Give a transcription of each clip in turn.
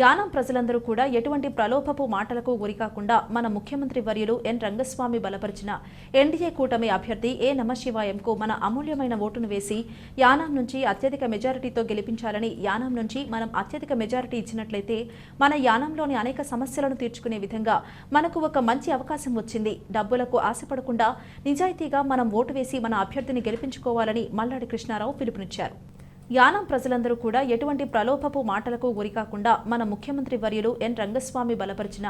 యానం ప్రజలందరూ కూడా ఎటువంటి ప్రలోభపు మాటలకు గురికాకుండా మన ముఖ్యమంత్రి వర్యులు ఎన్. రంగస్వామి బలపరిచిన ఎన్డీఏ కూటమి అభ్యర్థి ఏ. నమశివాయంకు మన అమూల్యమైన ఓటును వేసి యానాం నుంచి అత్యధిక మెజారిటీతో గెలిపించాలని యానాం నుంచి మనం అత్యధిక మెజారిటీ ఇచ్చినట్లయితే మన యానంలోని అనేక సమస్యలను తీర్చుకునే విధంగా మనకు ఒక మంచి అవకాశం వచ్చింది. డబ్బులకు ఆశపడకుండా నిజాయితీగా మనం ఓటు వేసి మన అభ్యర్థిని గెలిపించుకోవాలని మల్లాడి కృష్ణారావు పిలుపునిచ్చారు. యానం ప్రజలందరూ కూడా ఎటువంటి ప్రలోభపు మాటలకు గురికాకుండా మన ముఖ్యమంత్రి వర్యులు ఎన్ రంగస్వామి బలపరిచిన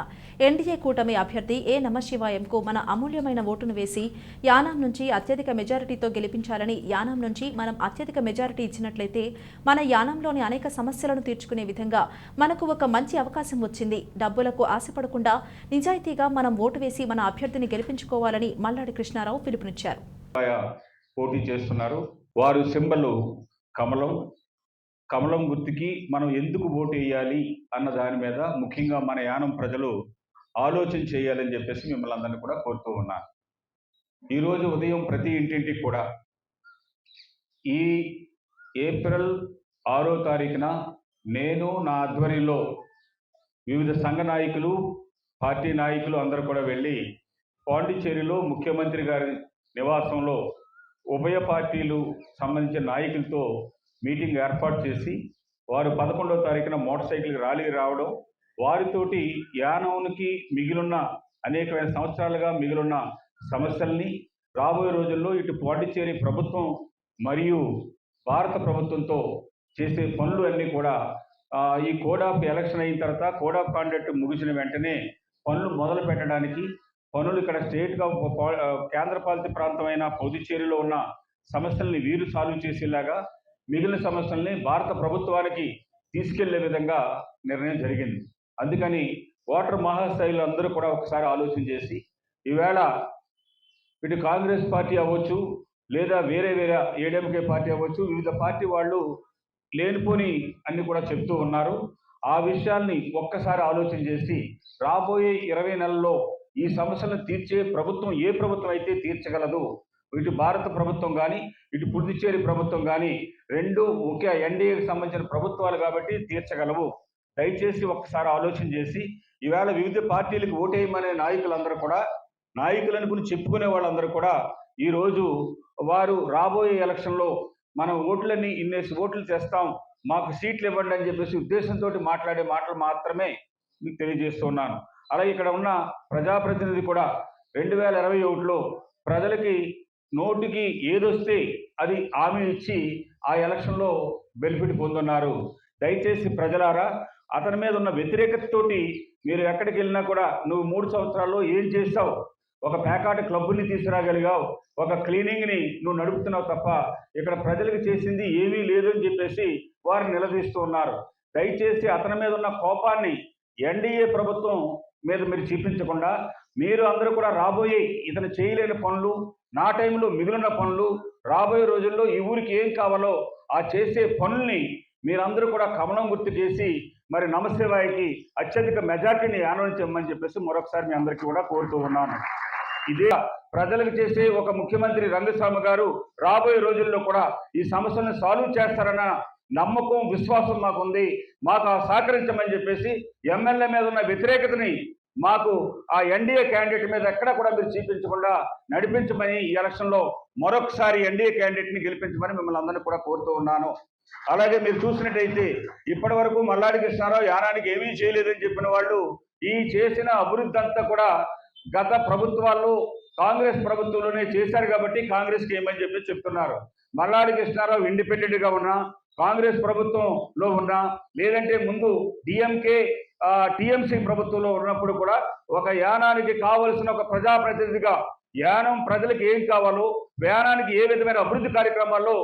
ఎన్డీఏ కూటమి అభ్యర్థి ఏ నమశివాయంకు మన అమూల్యమైన ఓటును వేసి యానాం నుంచి అత్యధిక మెజారిటీతో గెలిపించాలని యానాం నుంచి మనం అత్యధిక మెజారిటీ ఇచ్చినట్లయితే మన యానంలోని అనేక సమస్యలను తీర్చుకునే విధంగా మనకు ఒక మంచి అవకాశం వచ్చింది. డబ్బులకు ఆశపడకుండా నిజాయితీగా మనం ఓటు వేసి మన అభ్యర్థిని గెలిపించుకోవాలని మల్లాడి కృష్ణారావు పిలుపునిచ్చారు. పోటీ చేస్తున్నారు. వారు సింబల్ కమలం కమలం గుర్తుకి మనం ఎందుకు ఓటు వేయాలి అన్న దాని మీద ముఖ్యంగా మన యానం ప్రజలు ఆలోచన చేయాలని చెప్పేసి మిమ్మల్ని అందరినీ కూడా కోరుతూ ఉన్నాను. ఈరోజు ఉదయం ప్రతి ఇంటింటికి కూడా ఈ ఏప్రిల్ ఆరో తారీఖున నేను నా ఆధ్వర్యంలో వివిధ సంఘ నాయకులు పార్టీ నాయకులు అందరూ కూడా వెళ్ళి పాండిచ్చేరిలో ముఖ్యమంత్రి గారి నివాసంలో ఉభయ పార్టీలు సంబంధించిన నాయకులతో మీటింగ్ ఏర్పాటు చేసి వారు పదకొండవ తారీఖున మోటార్ సైకిల్ ర్యాలీ రావడం వారితోటి యానవునికి మిగిలిన అనేకమైన సంవత్సరాలుగా మిగిలిన సమస్యల్ని రాబోయే రోజుల్లో ఇటు పాండిచ్చేరి ప్రభుత్వం మరియు భారత ప్రభుత్వంతో చేసే పనులు అన్నీ కూడా ఈ కోడ్ ఆఫ్ ఎలక్షన్ అయిన తర్వాత కోడ్ ఆఫ్ కాండక్ట్ ముగిసిన వెంటనే పనులు మొదలు పెట్టడానికి పనులు ఇక్కడ స్టేట్గా కేంద్ర పాలిత ప్రాంతమైన పుదుచ్చేరిలో ఉన్న సమస్యల్ని వీరు సాల్వ్ చేసేలాగా మిగిలిన సమస్యల్ని భారత ప్రభుత్వానికి తీసుకెళ్ళే విధంగా నిర్ణయం జరిగింది. అందుకని ఓటర్ మహాస్థాయిలో అందరూ కూడా ఒకసారి ఆలోచన చేసి ఈవేళ ఇటు కాంగ్రెస్ పార్టీ అవ్వచ్చు లేదా వేరే వేరే ఏడీఎంకే పార్టీ అవ్వచ్చు వివిధ పార్టీ వాళ్ళు లేనిపోని అన్ని కూడా చెప్తూ ఉన్నారు. ఆ విషయాల్ని ఒక్కసారి ఆలోచన చేసి రాబోయే ఇరవై నెలల్లో ఈ సమస్యలను తీర్చే ప్రభుత్వం ఏ ప్రభుత్వం అయితే తీర్చగలదు ఇటు భారత ప్రభుత్వం కానీ ఇటు పుదుచ్చేరి ప్రభుత్వం కానీ రెండు ముఖ్య ఎన్డీఏకి సంబంధించిన ప్రభుత్వాలు కాబట్టి తీర్చగలవు. దయచేసి ఒక్కసారి ఆలోచన చేసి ఈవేళ వివిధ పార్టీలకు ఓటేయమనే నాయకులందరూ కూడా నాయకులు అనుకుని చెప్పుకునే వాళ్ళందరూ కూడా ఈరోజు వారు రాబోయే ఎలక్షన్లో మనం ఓట్లన్నీ ఇన్నేసి ఓట్లు తెస్తాం మాకు సీట్లు ఇవ్వండి అని చెప్పేసి ఉద్దేశంతో మాట్లాడే మాటలు మాత్రమే మీకు తెలియజేస్తున్నాను అలాగే ఇక్కడ ఉన్న ప్రజాప్రతినిధి కూడా రెండు వేల ఇరవై ఒకటిలో ప్రజలకి నోటికి ఏదొస్తే అది హామీ ఇచ్చి ఆ ఎలక్షన్లో బెనిఫిట్ పొందున్నారు. దయచేసి ప్రజలారా అతని మీద ఉన్న వ్యతిరేకతతోటి మీరు ఎక్కడికి వెళ్ళినా కూడా నువ్వు మూడు సంవత్సరాల్లో ఏం చేస్తావు? ఒక పేకాట క్లబ్బుని తీసుకురాగలిగావు ఒక క్లీనింగ్ని నువ్వు నడుపుతున్నావు తప్ప ఇక్కడ ప్రజలకు చేసింది ఏమీ లేదు అని చెప్పేసి వారు నిలదీస్తూ ఉన్నారు. దయచేసి అతని మీద ఉన్న కోపాన్ని ఎన్డీఏ ప్రభుత్వం మీద మీరు చూపించకుండా మీరు అందరూ కూడా రాబోయే ఇతను చేయలేని పనులు నా టైంలో మిగిలిన పనులు రాబోయే రోజుల్లో ఈ ఊరికి ఏం కావాలో ఆ చేసే పనుల్ని మీరందరూ కూడా కమలం గుర్తు చేసి మరి నమశివాయికి అత్యధిక మెజార్టీని ఆనందించమని చెప్పేసి మరొకసారి మీ అందరికీ కూడా కోరుతూ ఉన్నాను. ఇదే ప్రజలకు చేసే ఒక ముఖ్యమంత్రి రంగస్వామి గారు రాబోయే రోజుల్లో కూడా ఈ సమస్యలను సాల్వ్ చేస్తారన్న నమ్మకం విశ్వాసం మాకు ఉంది మాకు ఆ సహకరించమని చెప్పేసి ఎమ్మెల్యే మీద ఉన్న వ్యతిరేకతని మాకు ఆ ఎన్డీఏ క్యాండిడేట్ మీద ఎక్కడ కూడా మీరు చూపించకుండా నడిపించమని ఈ ఎలక్షన్లో మరొకసారి ఎన్డీఏ క్యాండిడేట్ని గెలిపించమని మిమ్మల్ని అందరినీ కూడా కోరుతూ ఉన్నాను. అలాగే మీరు చూసినట్టయితే ఇప్పటి వరకు మల్లాడి కృష్ణారావు యానానికి ఏమీ చేయలేదని చెప్పిన వాళ్ళు ఈ చేసిన అభివృద్ధి అంతా కూడా గత ప్రభుత్వాల్లో కాంగ్రెస్ ప్రభుత్వంలోనే చేశారు కాబట్టి కాంగ్రెస్కి ఏమని చెప్పి చెప్తున్నారు. మల్లాడి కృష్ణారావు ఇండిపెండెంట్గా ఉన్నా కాంగ్రెస్ ప్రభుత్వంలో ఉన్నా లేదంటే ముందు డిఎంకే టిఎంసి ప్రభుత్వంలో ఉన్నప్పుడు కూడా ఒక యానానికి కావలసిన ఒక ప్రజాప్రతినిధిగా యానం ప్రజలకు ఏం కావాలో యానానికి ఏ విధమైన అభివృద్ధి కార్యక్రమాల్లో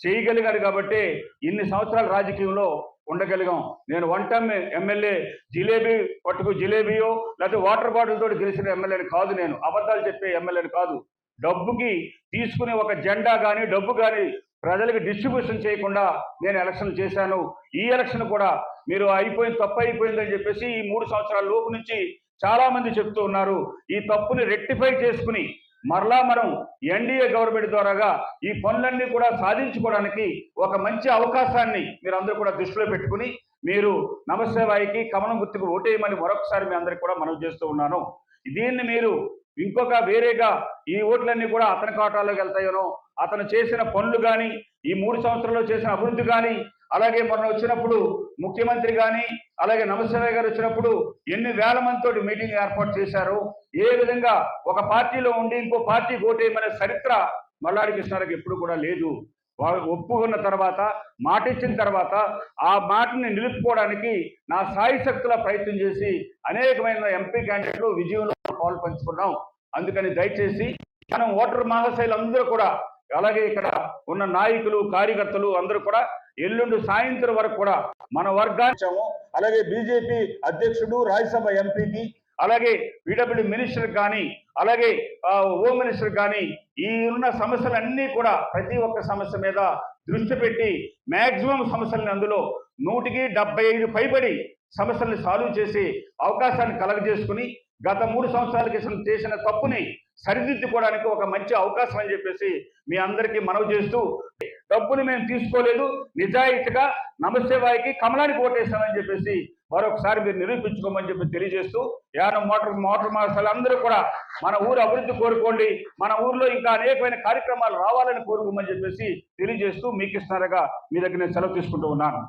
చేయగలిగాడు కాబట్టి ఇన్ని సంవత్సరాల రాజకీయంలో ఉండగలిగాం. నేను వన్ టైం ఎమ్మెల్యే జిలేబీ పట్టుకు జిలేబీయో లేకపోతే వాటర్ బాటిల్ తోటి గెలిచిన ఎమ్మెల్యేని కాదు నేను. అబద్ధాలు చెప్పే ఎమ్మెల్యేని కాదు. డబ్బుకి తీసుకునే ఒక జెండా కానీ డబ్బు కానీ ప్రజలకు డిస్ట్రిబ్యూషన్ చేయకుండా నేను ఎలక్షన్ చేశాను. ఈ ఎలక్షన్ కూడా మీరు అయిపోయింది తప్పు అయిపోయిందని చెప్పేసి ఈ మూడు సంవత్సరాల లోపు నుంచి చాలా మంది చెప్తూ ఉన్నారు. ఈ తప్పుని రెక్టిఫై చేసుకుని మరలా మనం ఎన్డీఏ గవర్నమెంట్ ద్వారాగా ఈ పనులన్నీ కూడా సాధించుకోవడానికి ఒక మంచి అవకాశాన్ని మీరు అందరూ కూడా దృష్టిలో పెట్టుకుని మీరు నమస్తే వాయికి కమలం గుర్తుకు ఓటేయమని మరొకసారి మీ అందరికి కూడా మనవి చేస్తూ ఉన్నాను. దీన్ని మీరు ఇంకొక వేరేగా ఈ ఓట్లన్నీ కూడా అతని ఖాతాలోకి వెళ్తాయనో అతను చేసిన పనులు కానీ ఈ మూడు సంవత్సరాల్లో చేసిన అభివృద్ధి కానీ అలాగే మొన్న వచ్చినప్పుడు ముఖ్యమంత్రి కానీ అలాగే నమస్తే గారు వచ్చినప్పుడు ఎన్ని వేల మందితోటి మీటింగ్ ఏర్పాటు చేశారు ఏ విధంగా ఒక పార్టీలో ఉండి ఇంకో పార్టీ ఓటేయమనే చరిత్ర మల్లాడి కృష్ణారావుకి ఎప్పుడు కూడా లేదు. ఒప్పుకున్న తర్వాత మాట ఇచ్చిన తర్వాత ఆ మాటని నిలుపుకోవడానికి నా సాయి శక్తుల ప్రయత్నం చేసి అనేకమైన ఎంపీ క్యాండిడేట్లు విజయంలో పాలు పంచుకున్నాం. అందుకని దయచేసి మనం ఓటర్ మహాశైలు అందరూ కూడా అలాగే ఇక్కడ ఉన్న నాయకులు కార్యకర్తలు అందరూ కూడా ఎల్లుండి సాయంత్రం వరకు కూడా మన వర్గాన్ని అలాగే బీజేపీ అధ్యక్షుడు రాజ్యసభ ఎంపీకి అలాగే పీడబ్ల్యూ మినిస్టర్ కానీ అలాగే హోమ్ మినిస్టర్ కానీ ఈ ఉన్న సమస్యలన్నీ కూడా ప్రతి ఒక్క సమస్య మీద దృష్టి పెట్టి మ్యాక్సిమం సమస్యలను అందులో నూటికి డెబ్బై ఐదు పైబడి సమస్యల్ని సాల్వ్ చేసి అవకాశాన్ని కలగజేసుకుని గత మూడు సంవత్సరాల క్రితం చేసిన తప్పుని సరిదిద్దుకోవడానికి ఒక మంచి అవకాశం అని చెప్పేసి మీ అందరికీ మనవి చేస్తూ డబ్బుని మేము తీసుకోలేదు నిజాయితీగా నమస్తే వాయికి కమలానికి ఓటేసామని చెప్పేసి మరొకసారి మీరు నిరూపించుకోమని చెప్పి తెలియజేస్తూ యానం మోటార్ మోటార్ మార్షల్ అందరూ కూడా మన ఊరు అభివృద్ధి కోరుకోండి మన ఊర్లో ఇంకా అనేకమైన కార్యక్రమాలు రావాలని కోరుకోమని చెప్పేసి తెలియజేస్తూ మీకు ఇస్తున్నారుగా మీ దగ్గర నేను సెలవు తీసుకుంటూ ఉన్నాను.